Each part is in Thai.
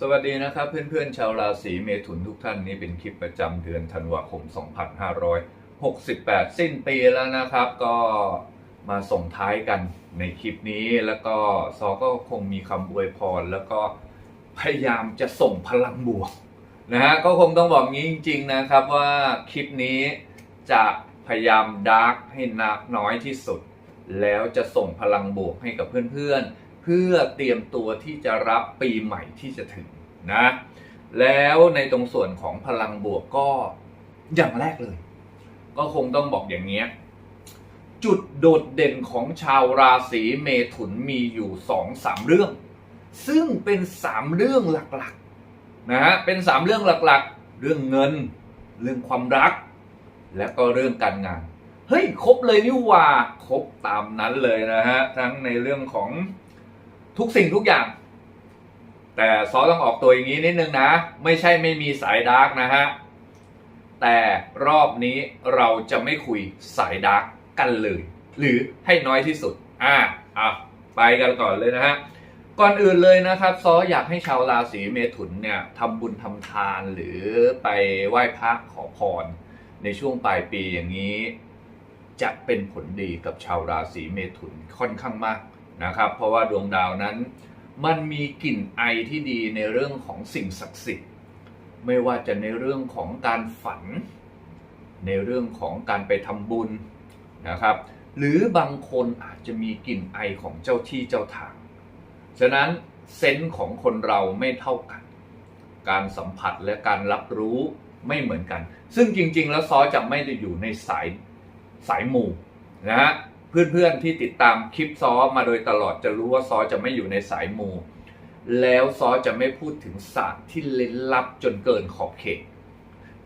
สวัสดีนะครับเพื่อนๆ ชาวราศีเมถุนทุกท่านนี้เป็นคลิปประจำเดือนธันวาคม 2568 สิ้นปีแล้วนะครับ ก็มาส่งท้ายกันในคลิปนี้แล้วก็ซอก็คงมีคำอวยพร แล้วก็พยายามจะส่งพลังบวกนะฮะก็คงต้องบอกงี้จริง ๆนะครับว่าคลิปนี้จะพยายามดาร์กให้นักน้อยที่สุด แล้วจะส่งพลังบวกให้กับเพื่อนๆ เพื่อเตรียมตัวที่จะรับปีใหม่ที่จะถึงนะ แล้วในตรงส่วนของพลังบวกก็อย่างแรกเลย ก็คงต้องบอกอย่างเงี้ยจุดโดดเด่นของชาวราศีเมถุนมีอยู่สองสามเรื่อง ซึ่งเป็นสามเรื่องหลักๆนะฮะเป็นสามเรื่องหลักๆ เรื่องเงิน เรื่องความรัก และก็เรื่องการงาน เฮ้ย ครบเลยนี่ว่า ครบตามนั้นเลยนะฮะ ทั้งในเรื่องของ ทุกสิ่งทุกอย่าง แต่ซอต้องออกตัวอย่างนี้นิดนึงนะ ไม่ใช่ไม่มีสายดาร์กนะฮะ แต่รอบนี้เราจะไม่คุยสายดาร์กกันเลย หรือให้น้อยที่สุด อะอะไปกันก่อนเลยนะฮะ ก่อนอื่นเลยนะครับซออยากให้ชาวราศีเมถุนเนี่ยทำบุญทำทานหรือไปไหว้พระขอพร ในช่วงปลายปีอย่างนี้ จะเป็นผลดีกับชาวราศีเมถุนค่อนข้างมาก นะครับ เพราะว่าดวงดาวนั้น มันมีกลิ่นไอที่ดีในเรื่องของสิ่งศักดิ์สิทธิ์ ไม่ว่าจะในเรื่องของการฝัน ในเรื่องของการไปทำบุญนะครับ หรือบางคนอาจจะมีกลิ่นไอของเจ้าที่เจ้าทาง ฉะนั้นเซนส์ของคนเราไม่เท่ากัน การสัมผัสและการรับรู้ไม่เหมือนกัน ซึ่งจริง ๆ แล้วซอจะไม่ได้อยู่ในสายสายหมู่นะฮะ เพื่อนๆที่ติดตามคลิปซอมาโดยตลอดจะรู้ว่าซอจะไม่อยู่ในสายมู แล้วซอจะไม่พูดถึงศาสตร์ที่เล้นลับจนเกินขอบเขต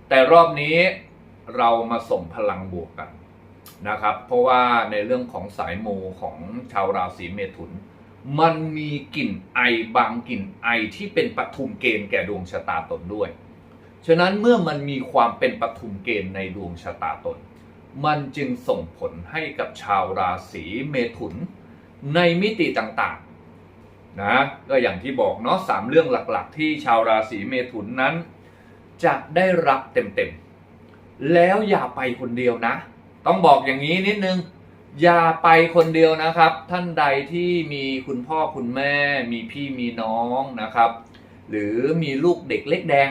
แต่รอบนี้เรามาส่งพลังบวกกันนะครับ เพราะว่าในเรื่องของสายมูของชาวราศีเมถุน มันมีกลิ่นไอบางกลิ่นไอที่เป็นปฐุมเกณฑ์แก่ดวงชะตาตนด้วย ฉะนั้นเมื่อมันมีความเป็นปฐุมเกณฑ์ในดวงชะตาตน มันจึงส่งผลให้กับชาวราศีเมถุน ในมิติต่างๆนะก็อย่างที่บอกเนาะสามเรื่องหลักๆ ที่ชาวราศีเมถุนนั้น จะได้รับเต็มๆ แล้วอย่าไปคนเดียวนะ ต้องบอกอย่างนี้นิดนึง อย่าไปคนเดียวนะครับ ท่านใดที่มีคุณพ่อคุณแม่ มีพี่มีน้องนะครับ หรือมีลูกเด็กเล็กแดง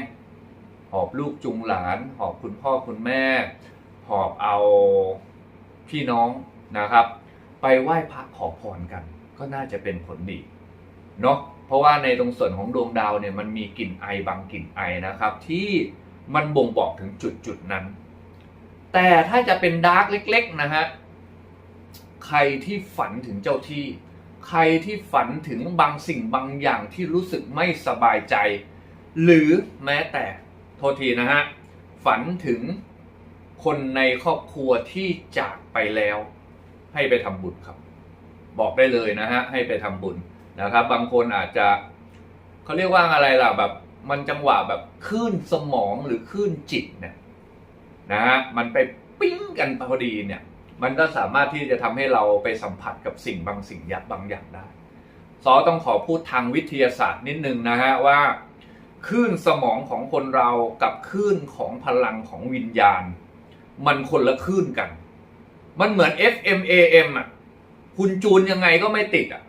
หอบลูกจุงหลาน หอบคุณพ่อคุณแม่ หอบเอาพี่น้องนะครับ ไปไหว้พระขอพรกัน ก็น่าจะเป็นผลดีเนาะเพราะว่าในตรงส่วนของดวงดาวเนี่ยมันมีกลิ่นไอบางกลิ่นไอนะครับ ที่มันบ่งบอกถึงจุดจุดนั้น แต่ถ้าจะเป็นดาร์กเล็ก ๆ นะฮะ ใครที่ฝันถึงเจ้าที่ ใครที่ฝันถึงบางสิ่งบางอย่างที่รู้สึกไม่สบายใจ หรือแม้แต่โทษทีนะฮะ ฝันถึง คนในครอบครัวที่จากไปแล้ว ให้ไปทำบุญครับ บอกได้เลยนะฮะให้ไปทำบุญนะครับ บางคนอาจจะเขาเรียกว่าอะไรล่ะแบบ มันจังหวะแบบคลื่นสมองหรือคลื่นจิตเนี่ยนะฮะมันไปปิ้งกันพอดีเนี่ย มันก็สามารถที่จะทำให้เราไปสัมผัสกับสิ่งบางสิ่งยักบางอย่างได้ซอต้องขอพูดทางวิทยาศาสตร์นิดนึงนะฮะว่าคลื่นสมองของคนเรากับคลื่นของพลังของวิญญาณ มันคนละคลื่นกัน มันเหมือน FM AM อะ คุณจูนยังไงก็ไม่ติดอะ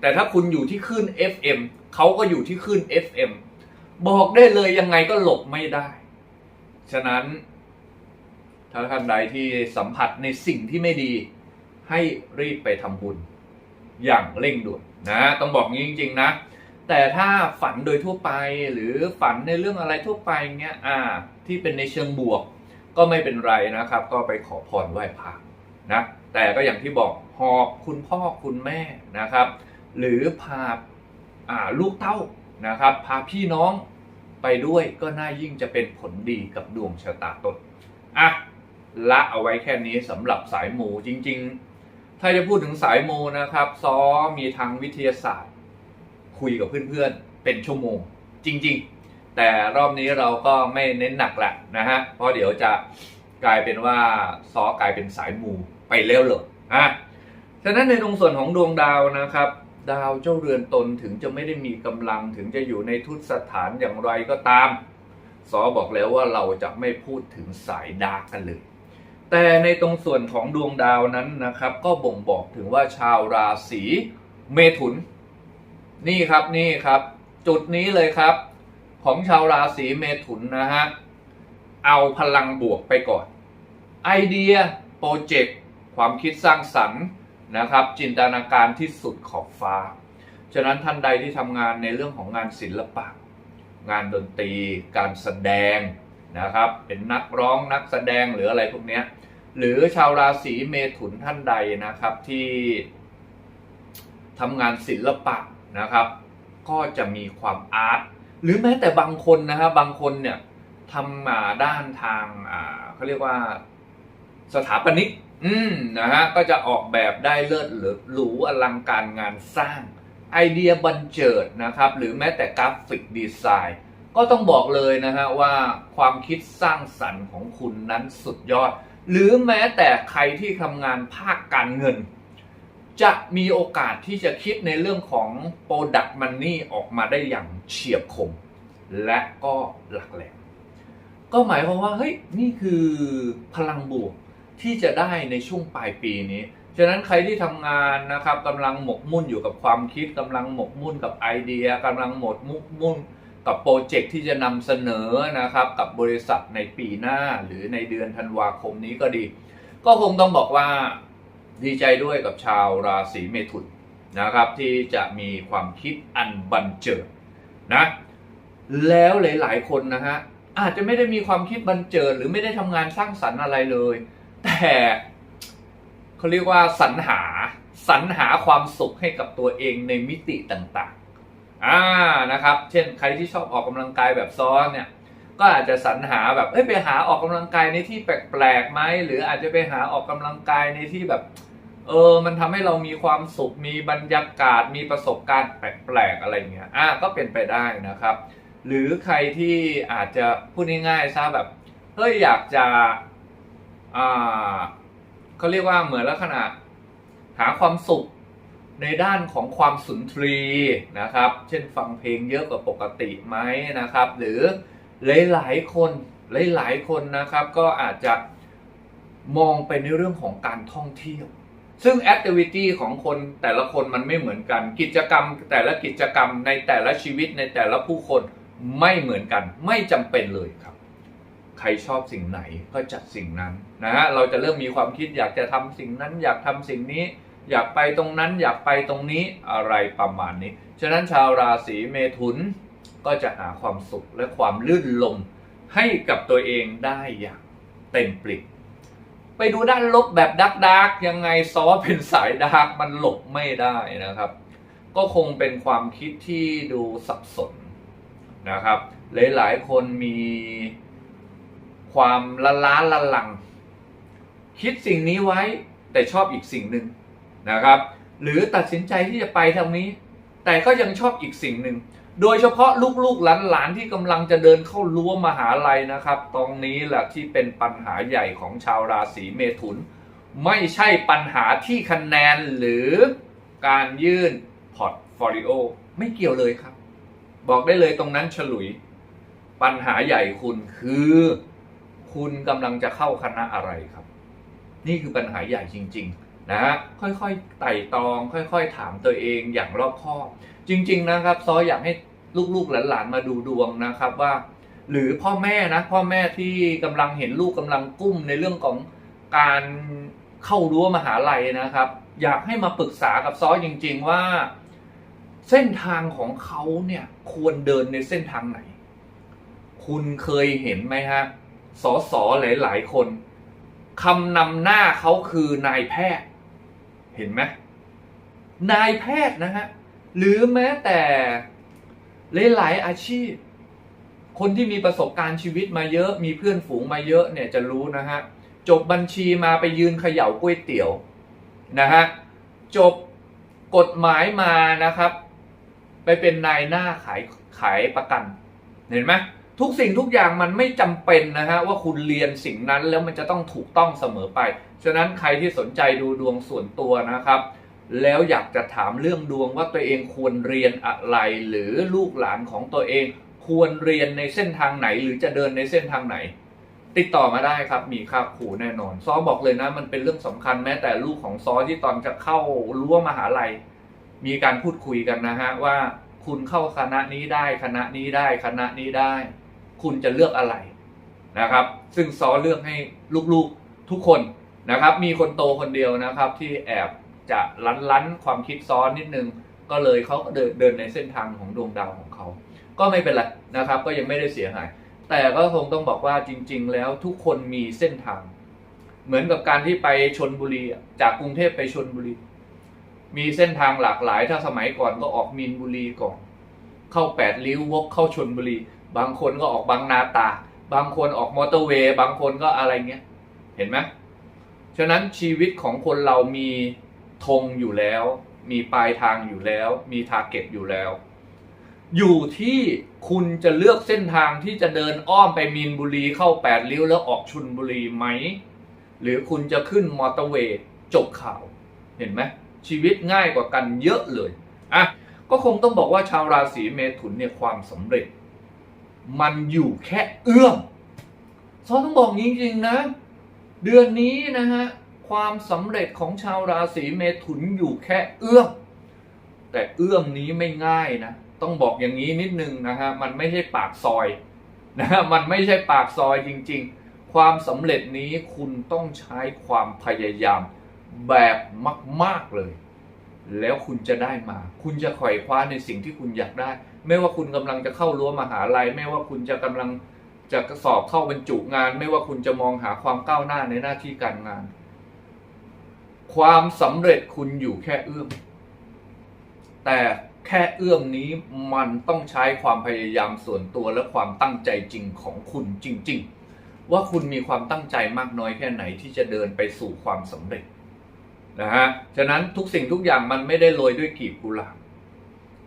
แต่ถ้าคุณอยู่ที่คลื่น FM เขาก็อยู่ที่คลื่น FM บอกได้เลยยังไงก็หลบไม่ได้ ฉะนั้นถ้าท่านใดที่สัมผัสในสิ่งที่ไม่ดี ให้รีบไปทำบุญ อย่างเร่งด่วนนะ ต้องบอกงี้จริง ๆ นะ แต่ถ้าฝันโดยทั่วไปหรือฝันในเรื่องอะไรทั่วไปเงี้ยอ่า ที่เป็นในเชิงบวก ก็ไม่เป็นไรนะครับ ก็ไปขอพรไหว้พระนะแต่ก็อย่างที่บอกหอบคุณพ่อคุณแม่นะครับ หรือพาอาลูกเต้านะครับ พาพี่น้องไปด้วยก็น่ายิ่งจะเป็นผลดีกับดวงชะตาตนอะละเอาไว้แค่นี้สำหรับสายมูจริง ๆ ถ้าจะพูดถึงสายมูนะครับ ซอมีทางวิทยาศาสตร์ คุยกับเพื่อนๆ เป็นชั่วโมง จริง ๆ แต่รอบนี้เราก็ไม่เน้นหนักแหละนะฮะ เพราะเดี๋ยวจะกลายเป็นว่าซอกลายเป็นสายมูไปเร็วเลยอะฉะนั้นในตรงส่วนของดวงดาวนะครับ ดาวเจ้าเรือนตนถึงจะไม่ได้มีกำลังถึงจะอยู่ในทุตสถานอย่างไรก็ตามซอบอกแล้วว่าเราจะไม่พูดถึงสายดาร์กกันเลย แต่ในตรงส่วนของดวงดาวนั้นนะครับ ก็บ่งบอกถึงว่าชาวราศีเมถุน นี่ครับนี่ครับ จุดนี้เลยครับ ของชาวราศีเมถุนนะฮะ เอาพลังบวกไปก่อน ไอเดีย โปรเจกต์ ความคิดสร้างสรรค์นะครับ จินตนาการที่สุดขอบฟ้า ฉะนั้นท่านใดที่ทำงานในเรื่องของงานศิลปะ งานดนตรี การแสดงนะครับ เป็นนักร้องนักแสดงหรืออะไรพวกนี้หรือชาวราศีเมถุนท่านใดนะครับที่ทำงานศิลปะนะครับ ก็จะมีความอาร์ต หรือแม้แต่บางคนนะฮะบางคนเนี่ยทำมาด้านทางอ่าเขาเรียกว่าสถาปนิก อืมนะฮะก็จะออกแบบได้เลิศหรือหรูอลังการงานสร้าง ไอเดียบันเจิดนะครับ หรือแม้แต่กราฟิกดีไซน์ ก็ต้องบอกเลยนะฮะว่าความคิดสร้างสรรค์ของคุณนั้นสุดยอด หรือแม้แต่ใครที่ทำงานภาคการเงิน จะมีโอกาสที่จะคิดในเรื่องของ Product Money ออกมาได้อย่างเฉียบคม และก็หลักแหลมก็หมายความว่าเฮ้ยนี่คือพลังบวกที่จะได้ในช่วงปลายปีนี้ฉะนั้นใครที่ทำงานนะครับกำลังหมกมุ่นอยู่กับความคิดกำลังหมกมุ่นกับไอเดียกำลังหมดมุกมุ่นกับโปรเจกต์ที่จะนำเสนอนะครับกับบริษัทในปีหน้าหรือในเดือนธันวาคมนี้ก็ดี ก็คงต้องบอกว่า ดีใจด้วยกับชาวราศีเมถุนนะครับ ที่จะมีความคิดอันบันเจิดนะแล้วหลาย ๆ คนนะฮะอาจจะไม่ได้มีความคิดบันเจิดหรือไม่ได้ทำงานสร้างสรรค์อะไรเลย แต่เขาเรียกว่าสรรหาสรรหาความสุขให้กับตัวเองในมิติต่างๆอ่านะครับ เช่นใครที่ชอบออกกำลังกายแบบซ้อนเนี่ยก็อาจจะสรรหาแบบเอ้ยไปหาออกกำลังกายในที่แปลกๆไหมหรืออาจจะไปหาออกกำลังกายในที่แบบ เออ มันทำให้เรามีความสุข มีบรรยากาศ มีประสบการณ์แปลกๆอะไรเงี้ย อะก็เป็นไปได้นะครับ หรือใครที่อาจจะพูดง่ายๆซะแบบ เฮ้ยอยากจะ อ่าเขาเรียกว่าเหมือนลักษณะหาความสุขในด้านของความสุนทรีนะครับ เช่นฟังเพลงเยอะกว่าปกติไหมนะครับ หรือหลายๆคนหลายๆคนนะครับ ก็อาจจะมองไปในเรื่องของการท่องเที่ยว ซึ่งแอคทิวิตี้ของคนแต่ละคนมันไม่เหมือนกัน กิจกรรม แต่ละกิจกรรมในแต่ละชีวิตในแต่ละผู้คนไม่เหมือนกัน ไม่จำเป็นเลยครับ ใครชอบสิ่งไหนก็จัดสิ่งนั้นนะฮะเราจะเริ่มมีความคิดอยากจะทำสิ่งนั้น อยากทำสิ่งนี้ อยากไปตรงนั้น อยากไปตรงนี้อะไรประมาณนี้ ฉะนั้นชาวราศีเมถุนก็จะหาความสุขและความลื่นลมให้กับตัวเองได้อย่างเต็มปลิด ไปดูด้านลบแบบดักดักยังไงซอเป็นสายดักมันหลบไม่ได้นะครับ ก็คงเป็นความคิดที่ดูสับสนนะครับ หลายๆ คนมีความละล้าละลัง คิดสิ่งนี้ไว้แต่ชอบอีกสิ่งหนึ่งนะครับ หรือตัดสินใจที่จะไปทางนี้ แต่ก็ยังชอบอีกสิ่งหนึ่ง โดยเฉพาะลูกๆหลานๆที่กำลังจะเดินเข้ารั้วมหาลัยนะครับ ตรงนี้แหละที่เป็นปัญหาใหญ่ของชาวราศีเมถุน ไม่ใช่ปัญหาที่คะแนนหรือการยื่นพอร์ตโฟลิโอไม่เกี่ยวเลยครับ บอกได้เลยตรงนั้นฉลุย ปัญหาใหญ่คุณคือ คุณกำลังจะเข้าคณะอะไรครับ นี่คือปัญหาใหญ่จริง ๆ นะฮะค่อยๆไต่ตอง ค่อย ๆ ถามตัวเองอย่างรอบคอบ จริง ๆนะครับซออยากให้ลูกๆหลานๆมาดูดวงนะครับว่า หรือพ่อแม่นะพ่อแม่ที่กำลังเห็นลูกกำลังกุ้มในเรื่องของการเข้ารั้วมหาลัยนะครับ อยากให้มาปรึกษากับซอจริง ๆ ว่า เส้นทางของเขาเนี่ยควรเดินในเส้นทางไหน คุณเคยเห็นไหมฮะสอสอหลาย ๆ คนคำนำหน้าเขาคือนายแพทย์ เห็นไหมนายแพทย์นะฮะ หรือแม้แต่หลายๆอาชีพ คนที่มีประสบการณ์ชีวิตมาเยอะ มีเพื่อนฝูงมาเยอะเนี่ยจะรู้นะฮะ จบบัญชีมาไปยืนเขย่าก๋วยเตี๋ยวนะฮะ จบกฎหมายมานะครับ ไปเป็นนายหน้าขายขายประกัน เห็นไหมทุกสิ่งทุกอย่างมันไม่จำเป็นนะฮะว่าคุณเรียนสิ่งนั้นแล้วมันจะต้องถูกต้องเสมอไป ฉะนั้นใครที่สนใจดูดวงส่วนตัวนะครับ แล้วอยากจะถามเรื่องดวงว่าตัวเองควรเรียนอะไร หรือลูกหลานของตัวเอง ควรเรียนในเส้นทางไหน หรือจะเดินในเส้นทางไหน ติดต่อมาได้ครับมีค่าครูแน่นอนซอบอกเลยนะ มันเป็นเรื่องสำคัญแม้แต่ลูกของซอที่ตอนจะเข้ารั้วมหาลัย มีการพูดคุยกันนะฮะว่าคุณเข้าคณะนี้ได้คณะนี้ได้คณะนี้ได้ คุณจะเลือกอะไรนะครับ ซึ่งซอเลือกให้ลูกๆทุกคนนะครับ มีคนโตคนเดียวนะครับที่แอบ จะลันลันๆความคิดซ้อนนิดนึง ก็เลยเขาก็เดินเดินในเส้นทางของดวงดาวของเขา ก็ไม่เป็นไรนะครับ ก็ยังไม่ได้เสียหาย แต่ก็คงต้องบอกว่าจริง ๆ แล้วทุกคนมีเส้นทาง เหมือนกับการที่ไปชนบุรีจากกรุงเทพไปชนบุรี มีเส้นทางหลากหลาย ถ้าสมัยก่อนก็ออกมีนบุรีก่อน เข้าแปดริ้ววกเข้าชนบุรี บางคนก็ออกบางนาตา บางคนออกมอเตอร์เวย์ บางคนก็อะไรเงี้ย เห็นไหมฉะนั้นชีวิตของคนเรามี ธงอยู่แล้ว มีปลายทางอยู่แล้ว มีทาร์เก็ตอยู่แล้ว อยู่ที่คุณจะเลือกเส้นทางที่จะเดินอ้อมไปมีนบุรีเข้าแปดริ้วแล้วออกชุนบุรีไหม หรือคุณจะขึ้นมอเตอร์เวย์จบข่าวเห็นไหมชีวิตง่ายกว่ากันเยอะเลยอะก็คงต้องบอกว่าชาวราศีเมถุนเนี่ยความสำเร็จ มันอยู่แค่เอื้อมซอต้องบอกจริงๆนะ เดือนนี้นะฮะ ความสำเร็จของชาวราศีเมถุนอยู่แค่เอื้อมแต่เอื้อมนี้ไม่ง่ายนะ ต้องบอกอย่างนี้นิดนึงนะฮะมันไม่ใช่ปากซอยนะฮะมันไม่ใช่ปากซอยจริง ๆ ความสำเร็จนี้คุณต้องใช้ความพยายามแบบมาก ๆ เลย แล้วคุณจะได้มา คุณจะไขว่คว้าในสิ่งที่คุณอยากได้ ไม่ว่าคุณกำลังจะเข้ารั้วมหาลัย ไม่ว่าคุณจะกำลังจะสอบเข้าบรรจุงาน ไม่ว่าคุณจะมองหาความก้าวหน้าในหน้าที่การงาน ความสำเร็จคุณอยู่แค่เอื้อม แต่แค่เอื้อมนี้มันต้องใช้ความพยายามส่วนตัวและความตั้งใจจริงของคุณจริง ๆ ว่าคุณมีความตั้งใจมากน้อยแค่ไหนที่จะเดินไปสู่ความสำเร็จนะฮะ ฉะนั้นทุกสิ่งทุกอย่างมันไม่ได้โรยด้วยกีบกุหลาบ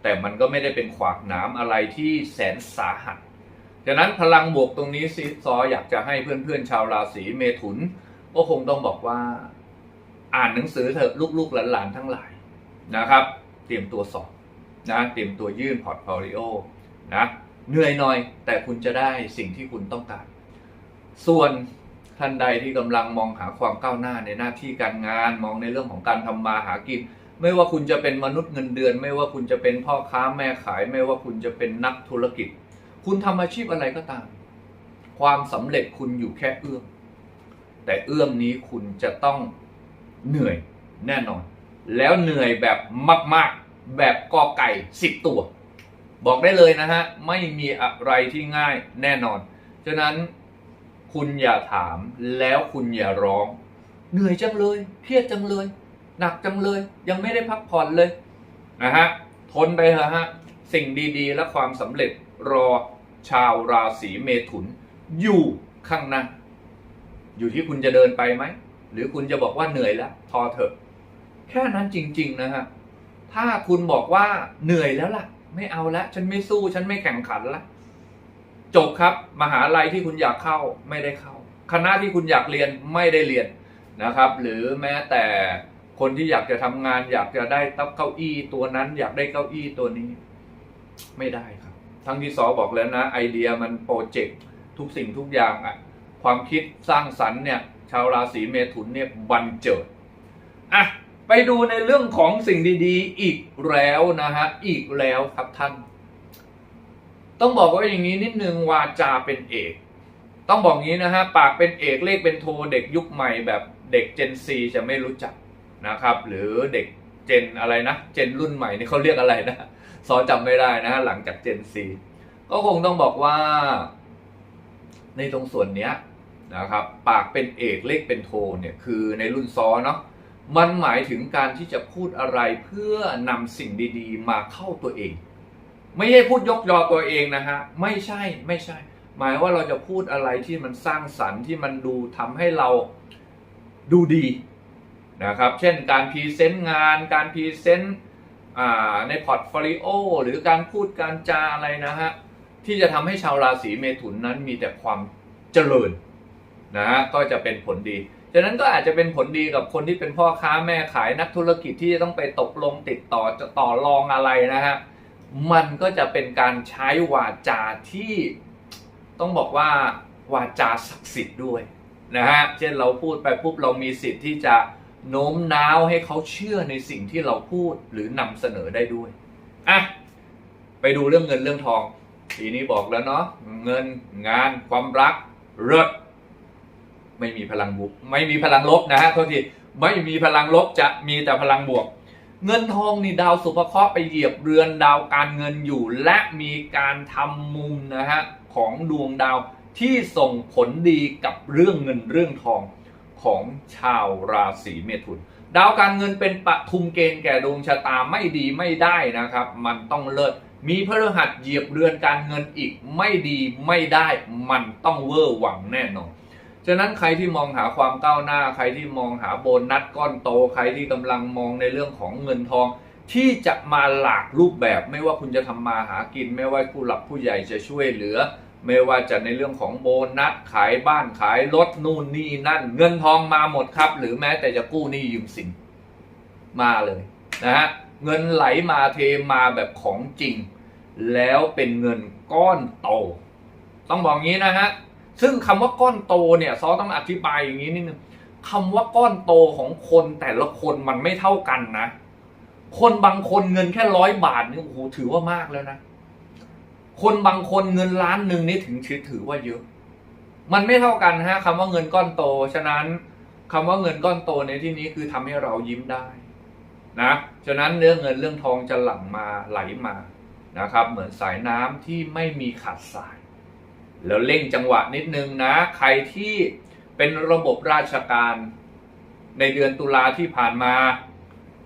แต่มันก็ไม่ได้เป็นขวากหนามอะไรที่แสนสาหัส ฉะนั้นพลังบวกตรงนี้ซิซออยากจะให้เพื่อนๆชาวราศีเมถุนก็คงต้องบอกว่า อ่านหนังสือเถอะลูกๆหลานๆทั้งหลายนะครับ เตรียมตัวสอบนะเตรียมตัวยื่นพอร์ตโฟลิโอนะเหนื่อยหน่อย แต่คุณจะได้สิ่งที่คุณต้องการ ส่วนท่านใดที่กำลังมองหาความก้าวหน้าในหน้าที่การงาน มองในเรื่องของการทำมาหากิน ไม่ว่าคุณจะเป็นมนุษย์เงินเดือน ไม่ว่าคุณจะเป็นพ่อค้าแม่ขาย ไม่ว่าคุณจะเป็นนักธุรกิจ คุณทำอาชีพอะไรก็ตาม ความสำเร็จคุณอยู่แค่เอื้อมแต่เอื้อมนี้คุณจะต้อง เหนื่อยแน่นอน แล้วเหนื่อยแบบมากๆ แบบกอไก่สิบตัว บอกได้เลยนะฮะ ไม่มีอะไรที่ง่ายแน่นอน ฉะนั้นคุณอย่าถามแล้วคุณอย่าร้อง เหนื่อยจังเลย เครียดจังเลย หนักจังเลย ยังไม่ได้พักผ่อนเลยนะฮะทนไปเถอะฮะ สิ่งดีๆ และความสำเร็จรอชาวราศีเมถุน อยู่ข้างหน้าอยู่ที่คุณจะเดินไปไหม หรือคุณจะบอกว่าเหนื่อยแล้วพอเถอะ แค่นั้นจริง ๆ นะฮะถ้าคุณบอกว่าเหนื่อยแล้วล่ะ ไม่เอาละฉันไม่สู้ฉันไม่แข่งขันละจบครับมหาลัยที่คุณอยากเข้าไม่ได้เข้า คณะที่คุณอยากเรียนไม่ได้เรียนนะครับ หรือแม้แต่คนที่อยากจะทำงาน อยากจะได้ตับเก้าอี้ตัวนั้น อยากได้เก้าอี้ตัวนี้ ไม่ได้ครับ ทั้งที่สอบอกแล้วนะ ไอเดียมันโปรเจกต์ทุกสิ่งทุกอย่างอะความคิดสร้างสรรค์เนี่ย ชาวราศีเมถุนเนี่ยบันเจิดอะไปดูในเรื่องของสิ่งดีๆ อีกแล้วนะฮะอีกแล้วครับท่าน ต้องบอกว่าอย่างนี้นิดนึงวาจาเป็นเอก ต้องบอกงี้นะฮะปากเป็นเอกเลขเป็นโทเด็กยุคใหม่แบบเด็ก Gen Z จะไม่รู้จักนะครับ หรือเด็กเจนอะไรนะเจนรุ่นใหม่นี่เขาเรียกอะไรนะซอจำไม่ได้นะหลังจาก Gen Z ก็คงต้องบอกว่า ในตรงส่วนเนี้ย นะครับปากเป็นเอกเลขเป็นโทเนี่ยคือในรุ่นซอเนาะมันหมายถึงการที่จะพูดอะไรเพื่อนำสิ่งดีๆ มาเข้าตัวเอง ไม่ใช่พูดยกยอตัวเองนะฮะไม่ใช่ไม่ใช่ หมายว่าเราจะพูดอะไรที่มันสร้างสรรค์ที่มันดูทำให้เราดูดีนะครับ เช่นการพรีเซนต์งานการพรีเซนต์ในพอร์ตโฟลิโอหรือการพูดการจาอะไรนะฮะที่จะทำให้ชาวราศีเมถุนนั้นมีแต่ความเจริญ นะฮะก็จะเป็นผลดีฉฉะนั้นก็อาจจะเป็นผลดีกับคนที่เป็นพ่อค้าแม่ขายนักธุรกิจที่จะต้องไปตกลงติดต่อจะต่อรองอะไรนะฮะมันก็จะเป็นการใช้วาจาที่ต้องบอกว่าวาจาศักดิ์สิทธิ์ด้วยนะฮะเช่นเราพูดไปปุ๊บเรามีสิทธิ์ที่จะโน้มน้าวให้เขาเชื่อในสิ่งที่เราพูดหรือนำเสนอได้ด้วยอะไปดูเรื่องเงินเรื่องทองทีนี้บอกแล้วเนาะเงินงานความรักเลิศ ไม่มีพลังบวกไม่มีพลังลบนะฮะโทษทีไม่มีพลังลบจะมีแต่พลังบวก เงินทองนี่ดาวสุภเคราะห์ไปเหยียบเรือนดาวการเงินอยู่ และมีการทำมุมนะฮะของดวงดาวที่ส่งผลดีกับเรื่องเงินเรื่องทองของชาวราศีเมถุน ดาวการเงินเป็นปะทุมเกณฑ์แก่ดวงชะตาไม่ดีไม่ได้นะครับ มันต้องเลิศมีพฤหัสเหยียบเรือนการเงินอีกไม่ดีไม่ได้ มันต้องเวอร์หวังแน่นอน ฉะนั้นใครที่มองหาความก้าวหน้า ใครที่มองหาโบนัสก้อนโต ใครที่กำลังมองในเรื่องของเงินทอง ที่จะมาหลากรูปแบบ ไม่ว่าคุณจะทำมาหากิน ไม่ว่าผู้หลักผู้ใหญ่จะช่วยเหลือ ไม่ว่าจะในเรื่องของโบนัสขายบ้านขายรถนู่นนี่นั่น เงินทองมาหมดครับ หรือแม้แต่จะกู้หนี้ยืมสินมาเลยนะฮะเงินไหลมาเทมาแบบของจริง แล้วเป็นเงินก้อนโต ต้องบอกงี้นะฮะ ซึ่งคำว่าก้อนโตเนี่ยซอต้องอธิบายอย่างนี้นิดนึงคำว่าก้อนโตของคนแต่ละคนมันไม่เท่ากันนะ คนบางคนเงินแค่ร้อยบาทนี่โอ้โหถือว่ามากแล้วนะ คนบางคนเงินล้านหนึ่งนี่ถึงถือถือว่าเยอะ มันไม่เท่ากันฮะคำว่าเงินก้อนโต ฉะนั้นคำว่าเงินก้อนโตในที่นี้คือทำให้เรายิ้มได้นะ ฉะนั้นเรื่องเงินเรื่องทองจะหลั่งมาไหลมานะครับ เหมือนสายน้ำที่ไม่มีขาดสาย แล้วเร่งจังหวะนิดนึงนะ ใครที่เป็นระบบราชการในเดือนตุลาที่ผ่านมา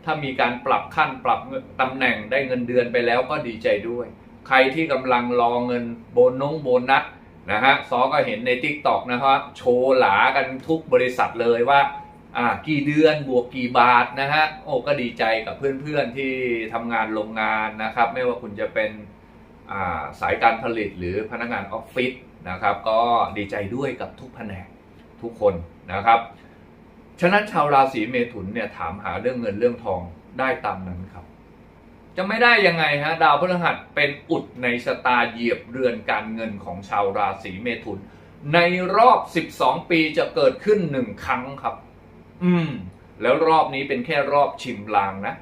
ถ้ามีการปรับขั้นปรับตำแหน่งได้เงินเดือนไปแล้วก็ดีใจด้วย ใครที่กำลังรอเงินโบนงโบนัสนะฮะซอก็เห็นใน t ิ k t o k นะครับโชว์หลากันทุกบริษัทเลยว่าอ่ากี่เดือนบวกกี่บาทนะฮะโอ้ก็ดีใจกับเพื่อนๆที่ทำงานโรงงานนะครับ ไม่ว่าคุณจะเป็นาสายการผลิตหรือพนักงานออฟฟิศ นะครับ ก็ดีใจด้วยกับทุกแผนกทุกคนนะครับ ฉะนั้นชาวราศีเมถุนเนี่ยถามหาเรื่องเงินเรื่องทองได้ตามนั้นครับ จะไม่ได้ยังไงฮะดาวพฤหัสเป็นอุดในชะตาเหยียบเรือนการเงินของชาวราศีเมถุน ในรอบ 12 ปีจะเกิดขึ้นหนึ่งครั้งครับ อืม แล้วรอบนี้เป็นแค่รอบชิมลางนะ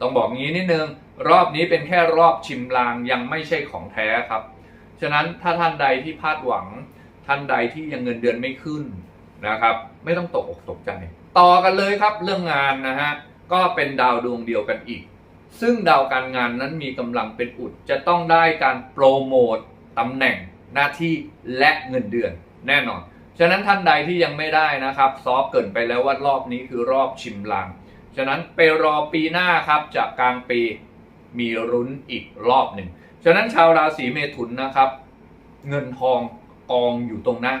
ต้องบอกงี้นิดนึงรอบนี้เป็นแค่รอบชิมลางยังไม่ใช่ของแท้ครับ ฉะนั้นถ้าท่านใดที่พลาดหวังท่านใดที่ยังเงินเดือนไม่ขึ้นนะครับ ไม่ต้องตกอกตกใจ ต่อกันเลยครับเรื่องงานนะฮะก็เป็นดาวดวงเดียวกันอีก ซึ่งดาวการงานนั้นมีกำลังเป็นอุด จะต้องได้การโปรโมตตำแหน่งหน้าที่และเงินเดือนแน่นอน ฉะนั้นท่านใดที่ยังไม่ได้นะครับ ซอฟเกินไปแล้วว่ารอบนี้คือรอบชิมลาง ฉะนั้นไปรอปีหน้าครับจากกลางปีมีรุ้นอีกรอบหนึ่ง ฉะนั้นชาวราศีเมถุนนะครับ เงินทองกองอยู่ตรงหน้า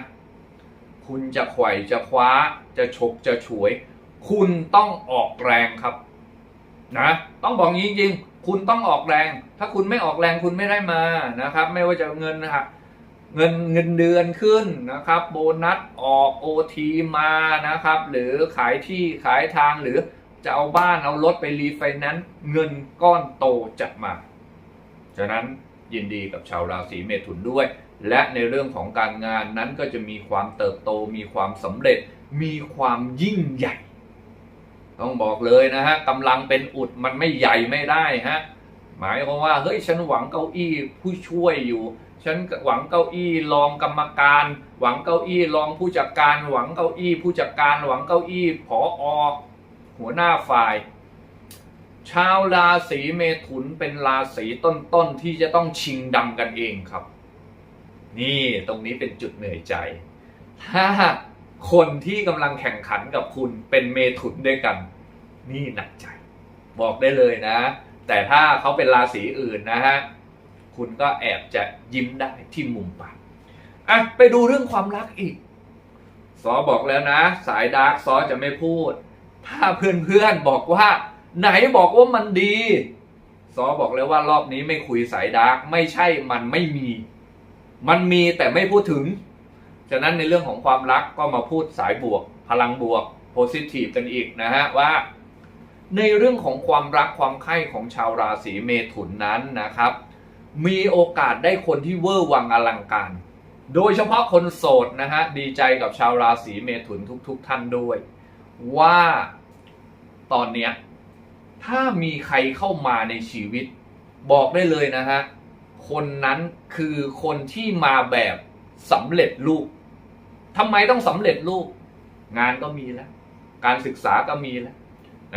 คุณจะไขว่จะคว้าจะฉกจะฉวย คุณต้องออกแรงครับนะต้องบอกงี้จริงๆคุณต้องออกแรง ถ้าคุณไม่ออกแรงคุณไม่ได้มานะครับ ไม่ว่าจะเงินนะครับเงินเงินเดือนขึ้นนะครับ โบนัสออกโอทีมานะครับ หรือขายที่ขายทางหรือจะเอาบ้านเอารถไปรีไฟแนนซ์เงินก้อนโตจะมา ฉะนั้นยินดีกับชาวราศีเมถุนด้วย และในเรื่องของการงานนั้นก็จะมีความเติบโต มีความสำเร็จ มีความยิ่งใหญ่ ต้องบอกเลยนะฮะกำลังเป็นอุดมันไม่ใหญ่ไม่ได้ฮะหมายความว่าเฮ้ยฉันหวังเก้าอี้ผู้ช่วยอยู่ ฉันหวังเก้าอี้รองกรรมการ หวังเก้าอี้รองผู้จัดการ หวังเก้าอี้ผู้จัดการ หวังเก้าอี้ผออหัวหน้าฝ่าย ชาวราศีเมถุนเป็นราศีต้นๆที่จะต้องชิงดำกันเองครับ นี่ตรงนี้เป็นจุดเหนื่อยใจ ถ้าคนที่กำลังแข่งขันกับคุณเป็นเมถุนด้วยกัน นี่หนักใจ บอกได้เลยนะ แต่ถ้าเขาเป็นราศีอื่นนะฮะคุณก็แอบจะยิ้มได้ที่มุมปากอะไปดูเรื่องความรักอีกซอบอกแล้วนะ สายดาร์กซอจะไม่พูด ถ้าเพื่อนๆบอกว่า ไหนบอกว่ามันดีซอบอกแล้วว่ารอบนี้ไม่คุยสายดาร์กไม่ใช่มันไม่มี มันมีแต่ไม่พูดถึง ฉะนั้นในเรื่องของความรักก็มาพูดสายบวก พลังบวก positive กันอีกนะฮะว่า ในเรื่องของความรักความใคร่ของชาวราศีเมถุนนั้นนะครับ มีโอกาสได้คนที่เวอร์วังอลังการ โดยเฉพาะคนโสดนะฮะดีใจกับชาวราศีเมถุนทุก ๆ ท่านด้วย ว่าตอนเนี้ย ถ้ามีใครเข้ามาในชีวิต บอกได้เลยนะฮะ คนนั้นคือคนที่มาแบบสำเร็จรูปทำไมต้องสำเร็จรูป งานก็มีแล้ว การศึกษาก็มีแล้ว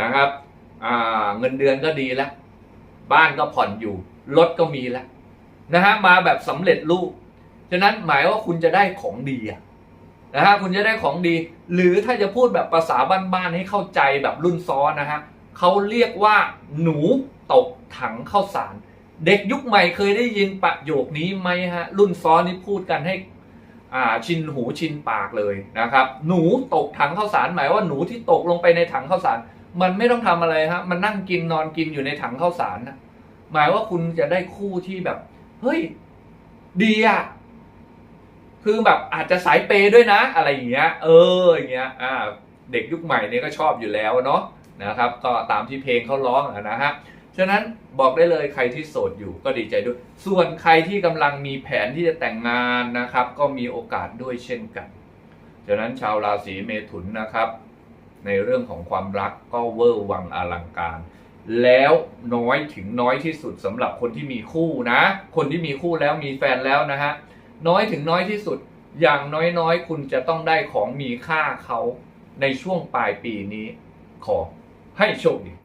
นะครับเงินเดือนก็ดีแล้ว บ้านก็ผ่อนอยู่ รถก็มีแล้วนะฮะมาแบบสำเร็จรูป ฉะนั้นหมายว่าคุณจะได้ของดีอะนะฮะคุณจะได้ของดี หรือถ้าจะพูดแบบภาษาบ้านๆให้เข้าใจแบบรุ่นซ้อนนะฮะ เขาเรียกว่าหนูตกถังข้าวสาร เด็กยุคใหม่เคยได้ยินประโยคนี้ไหมฮะ รุ่นซ้อนนี่พูดกันให้ชินหูชินปากเลยนะครับ หนูตกถังข้าวสารหมายว่าหนูที่ตกลงไปในถังข้าวสาร มันไม่ต้องทำอะไรฮะมันนั่งกินนอนกินอยู่ในถังข้าวสารนะหมายว่าคุณจะได้คู่ที่แบบ เฮ้ย ดีอะคือแบบอาจจะสายเปย์ด้วยนะ อะไรอย่างเงี้ย เอออย่างเงี้ยอ่า เด็กยุคใหม่เนี่ยก็ชอบอยู่แล้วเนาะ นะครับก็ตามที่เพลงเขาร้องนะฮะฉะนั้นบอกได้เลยใครที่โสดอยู่ก็ดีใจด้วย ส่วนใครที่กำลังมีแผนที่จะแต่งงานนะครับ ก็มีโอกาสด้วยเช่นกันฉะนั้นชาวราศีเมถุนนะครับ ในเรื่องของความรักก็เวอร์วังอลังการ แล้วน้อยถึงน้อยที่สุดสำหรับคนที่มีคู่นะ คนที่มีคู่แล้วมีแฟนแล้วนะฮะน้อยถึงน้อยที่สุดอย่างน้อยๆ คุณจะต้องได้ของมีค่าเขาในช่วงปลายปีนี้ขอ ให้โชคดี